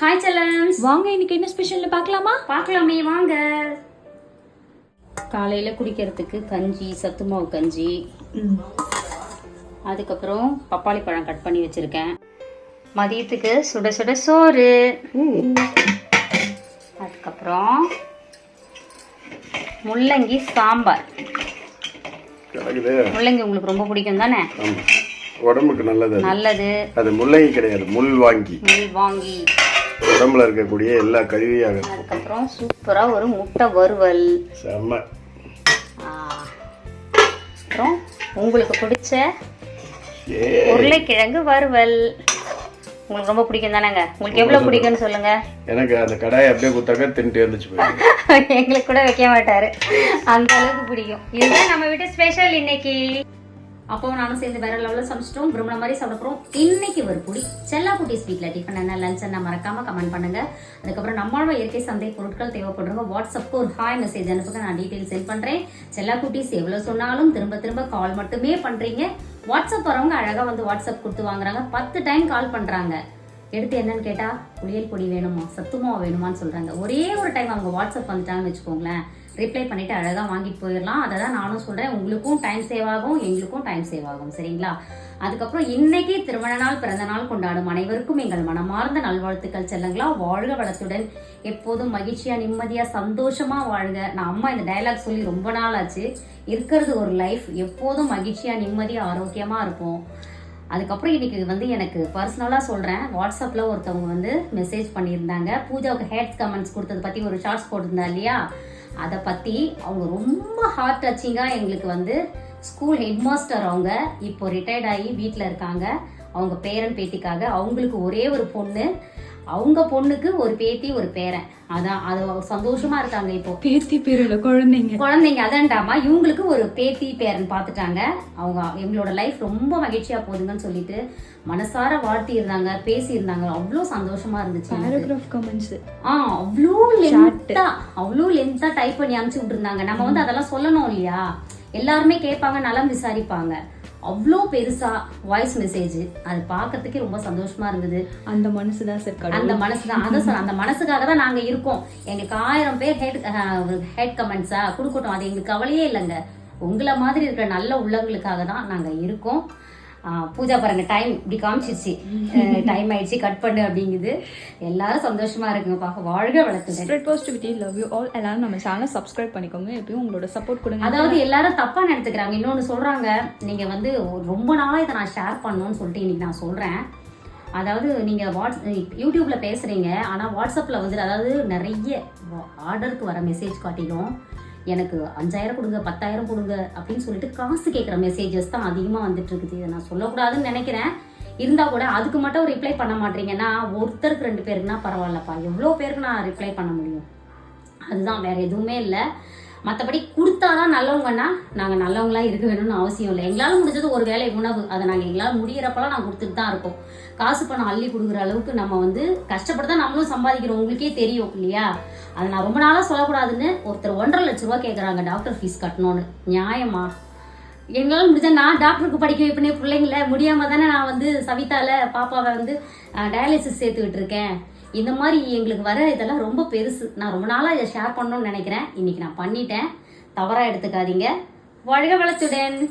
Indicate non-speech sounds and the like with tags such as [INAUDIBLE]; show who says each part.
Speaker 1: Hi செல்லம்ஸ்
Speaker 2: வாங்க இன்னைக்கு என்ன ஸ்பெஷல்னு பார்க்கலாமா?
Speaker 1: பார்க்கலாமே வாங்க. காலையில் குடிக்கிறதுக்கு கஞ்சி சத்து மாவு கஞ்சி. அதுக்கப்புறம் பப்பாளி பழம் கட் பண்ணி வச்சுருக்கேன். மதியத்துக்கு சுட சுட சோறு. அதுக்கப்புறம் முள்ளங்கி சாம்பார். முள்ளங்கி உங்களுக்கு ரொம்ப பிடிக்கும் தானே?
Speaker 3: உடம்புக்கு நல்லது.
Speaker 1: நல்லது.
Speaker 3: அது முள்ளங்கி கிடையாது முள் வாங்கி.
Speaker 1: முள் வாங்கி.
Speaker 3: உடம்புல இருக்கக்கூடிய எல்லா கழிவியாக
Speaker 1: அதுக்கப்புறம் சூப்பராக ஒரு முட்டை வறுவல்.
Speaker 3: செம்ம.
Speaker 1: அப்புறம் உங்களுக்கு பிடிச்ச உருளைக்கிழங்கு வறுவல். உங்களுக்கு ரொம்ப பிடிக்கும் தானேங்க? உங்களுக்கு எவ்வளோ பிடிக்கும்னு சொல்லுங்க.
Speaker 3: எனக்கு அந்த கடாயை அப்படியே குத்தாக்க தின்ட்டு இருந்துச்சு [LAUGHS]
Speaker 1: எங்களுக்கு கூட வைக்க மாட்டாரு. அந்த அளவுக்கு பிடிக்கும். இதுதான் நம்ம வீட்டு ஸ்பெஷல் இன்னைக்கு. அப்போ நானும் சேர்ந்து வேற லெவலில் சமைச்சிட்டோம். விரும்பின மாதிரி சாப்பிட இன்னைக்கு ஒரு குடி செல்லா குட்டி ஸ்வீட்டில் டிஃபன் என்ன லஞ்ச் என்ன மறக்காம கமெண்ட் பண்ணுங்க. அதுக்கப்புறம் நம்மளோட இயற்கை சந்தை பொருட்கள் தேவைப்படுறவங்க வாட்ஸ்அப்க்கு ஒரு ஹாய் மெசேஜ் அனுப்புங்க. நான் டீட்டெயில் சென்ட் பண்ணுறேன் செல்லா குட்டிஸ் எவ்வளோ சொன்னாலும் திரும்ப திரும்ப கால் மட்டுமே பண்ணுறீங்க வாட்ஸ்அப் வரவங்க அழகாக வந்து வாட்ஸ்அப் கொடுத்து வாங்குறாங்க. பத்து டைம் கால் பண்ணுறாங்க எடுத்து என்னன்னு கேட்டால் புளியல் பொடி வேணுமா? சத்துமாவை வேணுமான்னு சொல்கிறாங்க ஒரே ஒரு டைம் அவங்க வாட்ஸ்அப் வந்துட்டாங்கன்னு வச்சுக்கோங்களேன். ரிப்ளை பண்ணிவிட்டு அழகாக வாங்கிட்டு போயிடலாம். அதை தான் நானும் சொல்கிறேன் உங்களுக்கும் டைம் சேவ் ஆகும் எங்களுக்கும் டைம் சேவ் ஆகும். சரிங்களா? அதுக்கப்புறம் இன்னைக்கு திருமண நாள் பிறந்த நாள் கொண்டாடும் அனைவருக்கும் எங்கள் மனமார்ந்த நல்வாழ்த்துக்கள் செல்லுங்களா? வாழ்க வளத்துடன். எப்போதும் மகிழ்ச்சியா நிம்மதியா சந்தோஷமா வாழ்க. நான் அம்மா இந்த டைலாக் சொல்லி ரொம்ப நாள் ஆச்சு. இருக்கிறது ஒரு லைஃப் எப்போதும் மகிழ்ச்சியா நிம்மதியா ஆரோக்கியமா இருப்போம். அதுக்கப்புறம் இன்னைக்கு வந்து எனக்கு பர்சனலாக சொல்கிறேன் வாட்ஸ்அப்பில் ஒருத்தவங்க வந்து மெசேஜ் பண்ணியிருந்தாங்க. பூஜாவுக்கு ஹேட் கமெண்ட்ஸ் கொடுத்தது பற்றி ஒரு ஷார்ட்ஸ் போட்டிருந்தா இல்லையா? அதை பற்றி அவங்க ரொம்ப ஹார்ட் டச்சிங்காக எங்களுக்கு வந்து ஸ்கூல் ஹெட் மாஸ்டர் அவங்க இப்போ ரிட்டையர்ட் ஆகி வீட்டில் இருக்காங்க. அவங்க பேரன் பேத்திக்காக அவங்களுக்கு ஒரே ஒரு பொண்ணு. அவங்க பொண்ணுக்கு ஒரு பேத்தி ஒரு பேரன். அதான் அது சந்தோஷமா இருக்காங்க இப்போ.
Speaker 2: பேத்தி பேருல குழந்தைங்க.
Speaker 1: குழந்தைங்க அதான்டாமா இவங்களுக்கு ஒரு பேத்தி பேரன் பார்த்துட்டாங்க அவங்க எங்களோட லைஃப் ரொம்ப மகிழ்ச்சியா போகுதுங்கன்னு சொல்லிட்டு மனசார வாழ்த்தி இருந்தாங்க பேசி இருந்தாங்க அவ்வளோ சந்தோஷமா இருந்துச்சு.
Speaker 2: பேராகிராஃப் கமெண்ட்ஸ்
Speaker 1: ஆ அவ்வளோ லென்த்தா அவ்வளோ லென்த்தா டைப் பண்ணி அனுப்பிச்சு விட்டுருந்தாங்க. நம்ம வந்து அதெல்லாம் சொல்லணும் இல்லையா? எல்லாருமே கேட்பாங்க நலம் விசாரிப்பாங்க. அவ்வளோ பெருசா வாய்ஸ் மெசேஜ் அது பார்க்கறதுக்கே ரொம்ப சந்தோஷமா இருந்தது.
Speaker 2: அந்த மனசு தான் சார்
Speaker 1: அந்த மனசு தான் அதான் சொல்றேன் அந்த மனசுக்காக தான் நாங்க இருக்கோம். எங்களுக்கு ஆயிரம் பேர் ஹெட் ஹெட் கமெண்ட்ஸா கொடுக்கட்டும். அது எங்களுக்கு கவலையே இல்லைங்க. உங்களை மாதிரி இருக்கிற நல்ல உள்ளவங்களுக்காக தான் நாங்க இருக்கோம். பூஜா பாருங்க டைம் இப்படி காமிச்சிருச்சு. டைம் ஆயிடுச்சு கட் பண்ணு அப்படிங்குது. எல்லாரும் சந்தோஷமா இருக்குங்க பார்க்க வாழ்க
Speaker 2: spread positivity love you all எல்லாரும் நம்ம சேனலை சப்ஸ்கிரைப் பண்ணிக்கோங்க. எப்பயும் உங்களோட சப்போர்ட் கொடுங்க.
Speaker 1: அதாவது எல்லாரும் தப்பா நினைச்சுக்கிறாங்க. இன்னொன்னு சொல்றாங்க நீங்க வந்து ரொம்ப நாளா இதை நான் ஷேர் பண்ணணும்னு சொல்லிட்டு இன்னைக்கு நான் சொல்றேன். அதாவது நீங்க வாட்ஸ் யூடியூப்ல பேசுறீங்க ஆனா வாட்ஸ்அப்ல வந்து அதாவது நிறைய ஆர்டருக்கு வர மெசேஜ் காட்டிலும் எனக்கு அஞ்சாயிரம் கொடுங்க பத்தாயிரம் கொடுங்க அப்படின்னு சொல்லிட்டு காசு கேட்குற மெசேஜஸ் தான் அதிகமாக வந்துட்டு இருக்குது இதை நான் சொல்லக்கூடாதுன்னு நினைக்கிறேன். இருந்தால் கூட அதுக்கு மட்டும் ரிப்ளை பண்ண மாட்டீங்கன்னா ஒருத்தருக்கு ரெண்டு பேருக்குனா பரவாயில்லப்பா. எவ்வளோ பேருக்கு நான் ரிப்ளை பண்ண முடியும்? அதுதான் வேற எதுவுமே இல்லை. மற்றபடி கொடுத்தாதான் நல்லவங்கன்னா நாங்கள் நல்லவங்களா இருக்க வேணும்னு அவசியம் இல்லை. எங்களால் முடிஞ்சது ஒரு வேலை உணவு. அதை நாங்கள் எங்களால் முடியிறப்பெல்லாம் நாங்கள் கொடுத்துட்டு தான் இருக்கோம் காசு பணம் அள்ளி கொடுக்குற அளவுக்கு நம்ம வந்து கஷ்டப்பட்டு தான் நம்மளும் சம்பாதிக்கிறோம். உங்களுக்கே தெரியும் இல்லையா? அதை நான் ரொம்ப நாளாக சொல்லக்கூடாதுன்னு ஒருத்தர் ஒன்றரை லட்ச ரூபா கேட்குறாங்க டாக்டர் ஃபீஸ் கட்டணும்னு. நியாயமா? எங்களால் முடிஞ்சா நான் டாக்டருக்கு படிக்க வைப்பனே பிள்ளைங்கள. முடியாமல் தானே நான் வந்து சவிதாவில் பாப்பாவை வந்து டயாலிசிஸ் சேர்த்துக்கிட்டு இருக்கேன். இந்த மாதிரி எங்களுக்கு வர இதெல்லாம் ரொம்ப பெருசு. நான் ரொம்ப நாளாக இதை ஷேர் பண்ணணும்னு நினைக்கிறேன். இன்னைக்கு நான் பண்ணிட்டேன். தவறாக எடுத்துக்காதீங்க. வாழ்க வளத்துடன்.